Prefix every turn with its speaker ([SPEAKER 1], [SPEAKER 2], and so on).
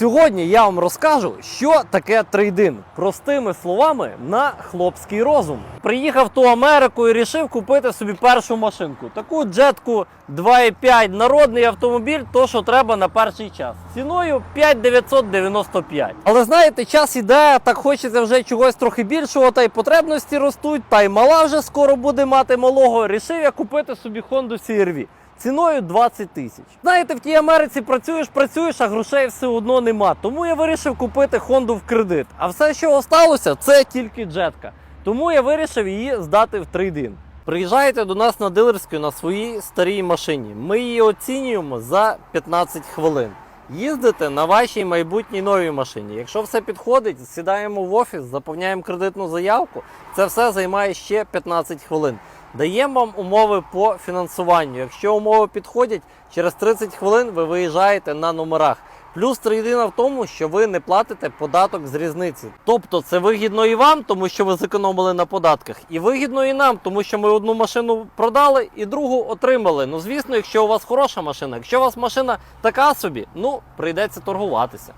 [SPEAKER 1] Сьогодні я вам розкажу, що таке трейдин. Простими словами на хлопський розум. Приїхав ту Америку і рішив купити собі першу машинку. Таку джетку 2,5 народний автомобіль, то що треба на перший час. Ціною 5995. Але знаєте, час іде, так хочеться вже чогось трохи більшого, та й потребності ростуть, та й мала вже скоро буде мати малого. Рішив я купити собі Honda CR-V. Ціною 20 тисяч. Знаєте, в тій Америці працюєш, працюєш, а грошей все одно нема. Тому я вирішив купити Хонду в кредит. А все, що осталося, це тільки джетка. Тому я вирішив її здати в трейдин. Приїжджайте до нас на дилерську на своїй старій машині. Ми її оцінюємо за 15 хвилин. Їздите на вашій майбутній новій машині. Якщо все підходить, сідаємо в офіс, заповняємо кредитну заявку. Це все займає ще 15 хвилин. Даємо вам умови по фінансуванню. Якщо умови підходять, через 30 хвилин ви виїжджаєте на номерах. Плюс трейдина в тому, що ви не платите податок з різниці. Тобто це вигідно і вам, тому що ви зекономили на податках, і вигідно і нам, тому що ми одну машину продали і другу отримали. Ну звісно, якщо у вас хороша машина, якщо у вас машина така собі, ну прийдеться торгуватися.